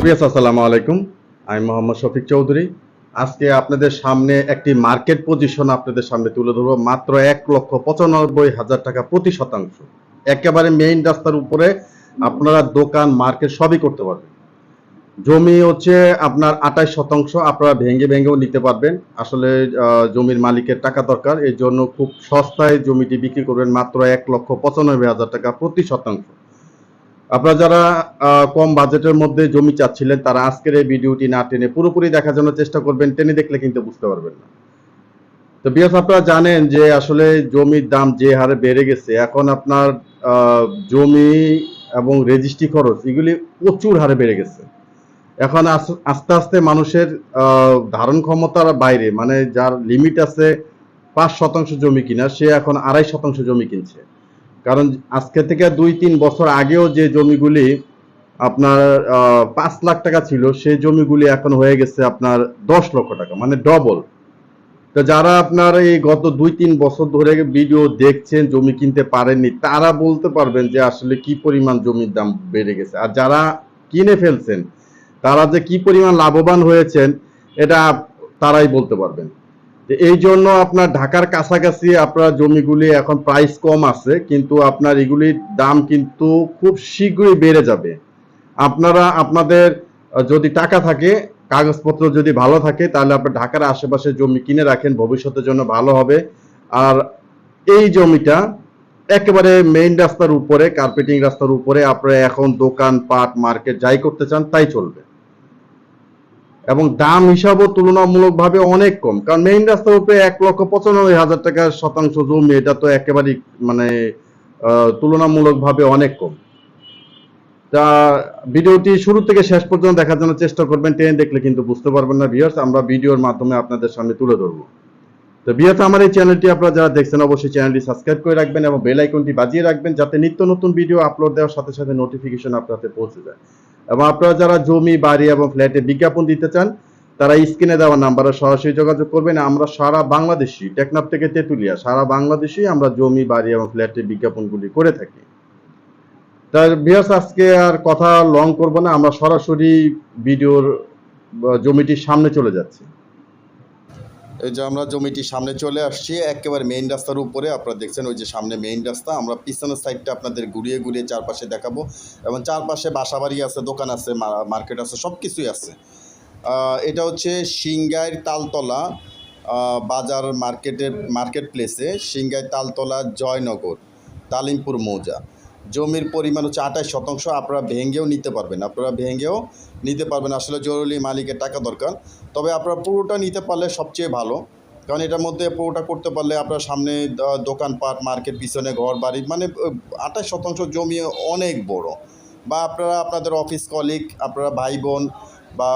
Prius আসসালামু আলাইকুম। আমি মোহাম্মদ শফিক চৌধুরী। আজকে আপনাদের সামনে একটি মার্কেট পজিশন আপনাদের সামনে তুলে ধরবো। মাত্র এক লক্ষ পঁচানব্বই হাজার টাকা প্রতি শতাংশ। একেবারে মেইন রাস্তার উপরে আপনারা দোকান, মার্কেট সবই করতে পারবেন। জমি হচ্ছে আপনার আঠাশ শতাংশ, আপনারা ভেঙে ভেঙেও নিতে পারবেন। আসলে জমির মালিকের টাকা দরকার। এই জন্য খুব সস্তায় জমিটি বিক্রি করবেন মাত্র এক লক্ষ পঁচানব্বই হাজার টাকা প্রতি শতাংশ। আপনারা যারা কম বাজেটের মধ্যে জমি চাচ্ছিলেন, তারা আজকের এই ভিডিওটি না টেনে পুরোপুরি দেখার জন্য চেষ্টা করবেন। টেনে দেখলে কিন্তু বুঝতে পারবেন না। তো বিয়াস, আপনারা জানেন যে আসলে জমির দাম যে হারে বেড়ে গেছে, এখন আপনার জমি এবং রেজিস্ট্রি খরচ এগুলি প্রচুর হারে বেড়ে গেছে। এখন আস- আস্তে আস্তে মানুষের ধারণ ক্ষমতার বাইরে মানে যার লিমিট আছে পাঁচ শতাংশ জমি কিনা, সে এখন আড়াই শতাংশ জমি কিনছে। কারণ আজকে থেকে দুই, তিন বছর আগেও যে জমিগুলি আপনার পাঁচ লাখ টাকা ছিল, সেই জমিগুলি এখন হয়ে গেছে আপনার দশ লক্ষ টাকা মানে ডবল তো যারা আপনার এই গত দুই, তিন বছর ধরে ভিডিও দেখছেন, জমি কিনতে পারেননি, তারা বলতে পারবেন যে আসলে কি পরিমাণ জমির দাম বেড়ে গেছে। আর যারা কিনে ফেলছেন, তারা যে কি পরিমাণ লাভবান হয়েছেন, এটা তারাই বলতে পারবেন। এই জন্য আপনার ঢাকার কাছাকাছি আপনার জমিগুলি এখন প্রাইস কম আছে, কিন্তু আপনার এগুলির দাম কিন্তু খুব শীঘ্রই বেড়ে যাবে। আপনারা, আপনাদের যদি টাকা থাকে, কাগজপত্র যদি ভালো থাকে, তাহলে আপনার ঢাকার আশেপাশে জমি কিনে রাখেন, ভবিষ্যতের জন্য ভালো হবে। আর এই জমিটা একেবারে মেইন রাস্তার উপরে কার্পেটিং রাস্তার উপরে, আপনারা এখন দোকান, পাট মার্কেট যাই করতে চান, তাই চলবে। এবং দাম হিসাবও তুলনামূলকভাবে অনেক কম। কারণ মেইন রাস্তার উপরে এক লক্ষ পঁচানব্বই হাজার টাকার শতাংশ জমি, এটা তো একেবারেই মানে তুলনামূলকভাবে অনেক কম। তা ভিডিওটি শুরু থেকে শেষ পর্যন্ত দেখার জন্য চেষ্টা করবেন। টেনে দেখলে কিন্তু বুঝতে পারবেন না ভিউয়ার্স আমরা ভিডিওর মাধ্যমে আপনাদের সামনে তুলে ধরবো। তো ভিউয়ার্স আমার এই চ্যানেলটি আপনারা যারা দেখছেন, অবশ্যই চ্যানেলটি সাবস্ক্রাইব করে রাখবেন এবং বেল আইকনটি বাজিয়ে রাখবেন, যাতে নিত্য নতুন ভিডিও আপলোড দেওয়ার সাথে সাথে নোটিফিকেশন আপনার হাতে পৌঁছে যায়। এবং আপনারা যারা জমি, বাড়ি এবং ফ্ল্যাটে বিজ্ঞাপন দিতে চান, তারা স্ক্রিনে দেওয়া নাম্বারে সরাসরি যোগাযোগ করবেন। আমরা সারা বাংলাদেশি, টেকনাফ থেকে তেঁতুলিয়া, সারা বাংলাদেশি আমরা জমি, বাড়ি এবং ফ্ল্যাটে বিজ্ঞাপনগুলি করে থাকি। তার বিয়াস আজকে আর কথা লং করব না। আমরা সরাসরি ভিডিওর জমিটির সামনে চলে যাচ্ছি। এই যে আমরা জমিটির সামনে চলে আসছি, একেবারে মেইন রাস্তার উপরে। আপনারা দেখছেন ওই যে সামনে মেইন রাস্তা। আমরা পিছনের সাইডটা আপনাদের ঘুরিয়ে ঘুরিয়ে চারপাশে দেখাবো। এবং চারপাশে বাসাবাড়ি আছে, দোকান আছে মার্কেট আছে সব কিছুই আছে এটা হচ্ছে সিংগাইর তালতলা বাজার মার্কেটের মার্কেট প্লেসে সিংগাইর তালতলা, জয়নগর, তালিমপুর, মৌজা। জমির পরিমাণ হচ্ছে আঠাশ শতাংশ আপনারা ভেঙেও নিতে পারবেন। আপনারা ভেঙেও নিতে পারবেন। আসলে জরুরি মালিকের টাকা দরকার। তবে আপনারা পুরোটা নিতে পারলে সবচেয়ে ভালো। কারণ এটার মধ্যে পুরোটা করতে পারলে আপনার সামনে দোকানপাট, মার্কেট, পিছনে ঘর, বাড়ি মানে আঠাশ শতাংশ জমি অনেক বড়। বা আপনারা আপনাদের অফিস কলিগ, আপনারা ভাই বোন বা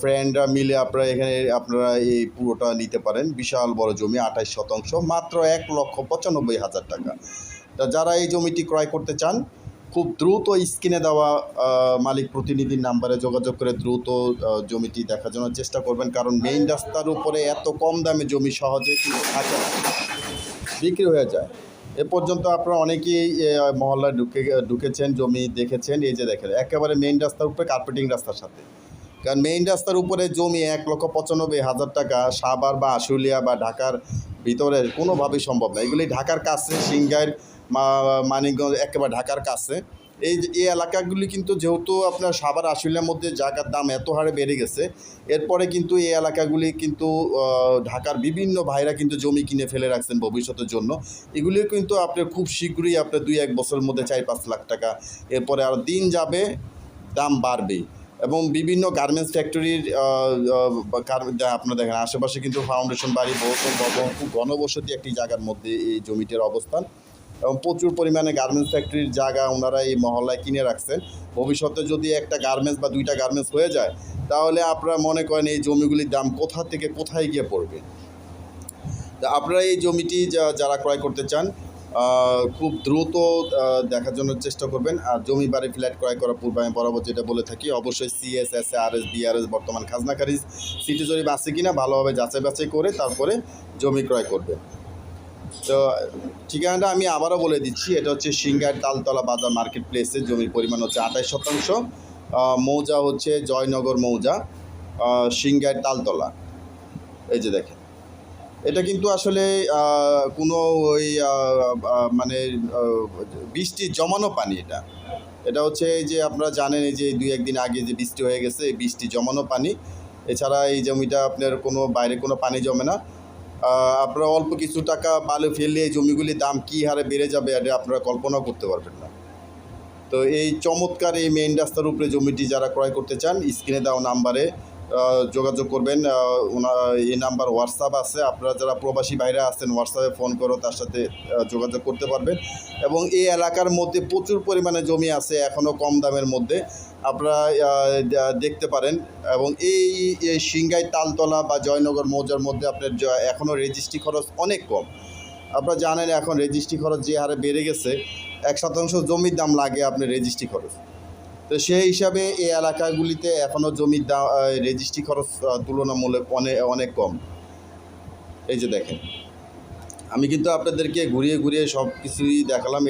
ফ্রেন্ডরা মিলে আপনারা এখানে, আপনারা এই পুরোটা নিতে পারেন। বিশাল বড় জমি, আঠাশ শতাংশ, মাত্র এক লক্ষ পঁচানব্বই হাজার টাকা। যারা এই জমিটি ক্রয় করতে চান, খুব দ্রুত স্ক্রিনে দেওয়া মালিক প্রতিনিধির নাম্বারে যোগাযোগ করে দ্রুত জমিটি দেখার জন্য চেষ্টা করবেন। কারণ মেইন রাস্তার উপরে এত কম দামে জমি সহজে বিক্রি হয়ে যায়। এ পর্যন্ত আপনারা অনেকেই মহল্লায় ঢুকে, ঢুকেছেন, জমি দেখেছেন, এই যে দেখেন, একেবারে মেইন রাস্তার উপরে কার্পেটিং রাস্তার সাথে। কারণ মেইন রাস্তার উপরে জমি এক লক্ষ পঁচানব্বই হাজার টাকা, সাভার বা আশুলিয়া বা ঢাকার ভিতরে কোনোভাবেই সম্ভব না। এগুলি ঢাকার কাছে, সিংগাইর মানিকগঞ্জ একেবারে ঢাকার কাছে। এই এই এলাকাগুলি কিন্তু যেহেতু আপনার সাভার, আশুলিয়ার মধ্যে জায়গার দাম এত হারে বেড়ে গেছে, এরপরে কিন্তু এই এলাকাগুলি কিন্তু ঢাকার বিভিন্ন ভাইরা কিন্তু জমি কিনে ফেলে রাখছেন ভবিষ্যতের জন্য। এগুলিও কিন্তু আপনার খুব শীঘ্রই আপনার দুই এক বছরের মধ্যে চার পাঁচ লাখ টাকা, এরপরে আর দিন যাবে, দাম বাড়বেই। এবং বিভিন্ন গার্মেন্টস ফ্যাক্টরির আপনারা দেখেন, আশেপাশে কিন্তু ফাউন্ডেশন বাড়ি বহুতল ভবন, খুব ঘনবসতি একটি জায়গার মধ্যে এই জমিটির অবস্থান। এবং প্রচুর পরিমাণে গার্মেন্টস ফ্যাক্টরির জায়গা ওনারা এই মহল্লায় কিনে রাখছেন। ভবিষ্যতে যদি একটা গার্মেন্টস বা দুইটা গার্মেন্টস হয়ে যায়, তাহলে আপনারা মনে করেন এই জমিগুলির দাম কোথা থেকে কোথায় গিয়ে পড়বে। আপনারা এই জমিটি যারা ক্রয় করতে চান খুব দ্রুত দেখার জন্য চেষ্টা করবেন। আর জমি বাড়ি ফ্ল্যাট ক্রয় করার পূর্বে আমি বরাবর যেটা বলে থাকি, অবশ্যই CS S R S BRS বর্তমান খাজনা খারিজ। সিটি জরিপ আছে কিনা ভালোভাবে যাচাই বাছাই করে তারপরে জমি ক্রয় করবে। তো ঠিকানাটা আমি আবারও বলে দিচ্ছি, এটা হচ্ছে সিঙ্গার তালতলা বাজার মার্কেট প্লেসে জমির পরিমাণ হচ্ছে আঠাশ শতাংশ। মৌজা হচ্ছে জয়নগর মৌজা সিংগাইর তালতলা। এই যে দেখেন। এটা কিন্তু আসলে কোনো ওই মানে বৃষ্টি জমানো পানি এটা। এটা হচ্ছে যে আপনারা জানেন এই যে দুই, একদিন আগে যে বৃষ্টি হয়ে গেছে, এই বৃষ্টি জমানো পানি। এছাড়া এই জমিটা আপনার কোনো, বাইরে কোনো পানি জমে না। আপনারা অল্প কিছু টাকা বালু ফেললে এই জমিগুলির দাম কী হারে বেড়ে যাবে, এটা আপনারা কল্পনাও করতে পারবেন না। তো এই চমৎকার এই মেইন রাস্তার উপরে জমিটি যারা ক্রয় করতে চান, স্ক্রিনে দেওয়া নাম্বারে যোগাযোগ করবেন এই নাম্বার হোয়াটসঅ্যাপ আছে। আপনারা যারা প্রবাসী বাইরে আছেন হোয়াটসঅ্যাপে ফোন করো, তার সাথে যোগাযোগ করতে পারবেন। এবং এই এলাকার মধ্যে প্রচুর পরিমাণে জমি আছে এখনও কম দামের মধ্যে। আপনারা দেখতে পারেন। এবং এই এই সিংগাই তালতলা বা জয়নগর মৌজার মধ্যে আপনার এখনও রেজিস্ট্রি খরচ অনেক কম। আপনারা জানেন, এখন রেজিস্ট্রি খরচ যে হারে বেড়ে গেছে, এক শতাংশ জমির দাম লাগে আপনার রেজিস্ট্রি খরচ। তো সেই হিসাবে এই এলাকাগুলিতে এখনও জমির দাম রেজিস্ট্রি খরচ তুলনামূলক অনেক অনেক কম। এই যে দেখেন। আমি কিন্তু আপনাদেরকে ঘুরিয়ে ঘুরিয়ে সব কিছুই দেখালাম।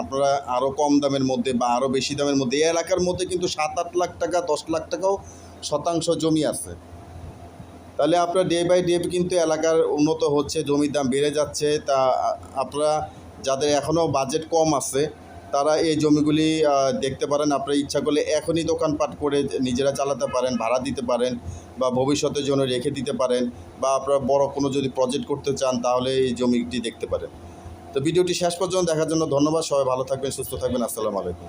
আপনারা আরও কম দামের মধ্যে বা আরও বেশি দামের মধ্যে, এই এলাকার মধ্যে কিন্তু সাত আট লাখ টাকা, দশ লাখ টাকাও শতাংশ জমি আছে। তাহলে আপনার ডে বাই ডে কিন্তু এলাকার উন্নত হচ্ছে, জমির দাম বেড়ে যাচ্ছে। তা আপনারা যাদের এখনও বাজেট কম আছে তারা এই জমিগুলি দেখতে পারেন, আপনার ইচ্ছা করলে এখনই দোকানপাট করে নিজেরা চালাতে পারেন, ভাড়া দিতে পারেন বা ভবিষ্যতের জন্য রেখে দিতে পারেন বা আপনারা বড় কোনো যদি প্রজেক্ট করতে চান তাহলে এই জমিটি দেখতে পারেন। তো ভিডিওটি শেষ পর্যন্ত দেখার জন্য ধন্যবাদ। সবাই ভালো থাকবেন, সুস্থ থাকবেন। আসসালামু আলাইকুম।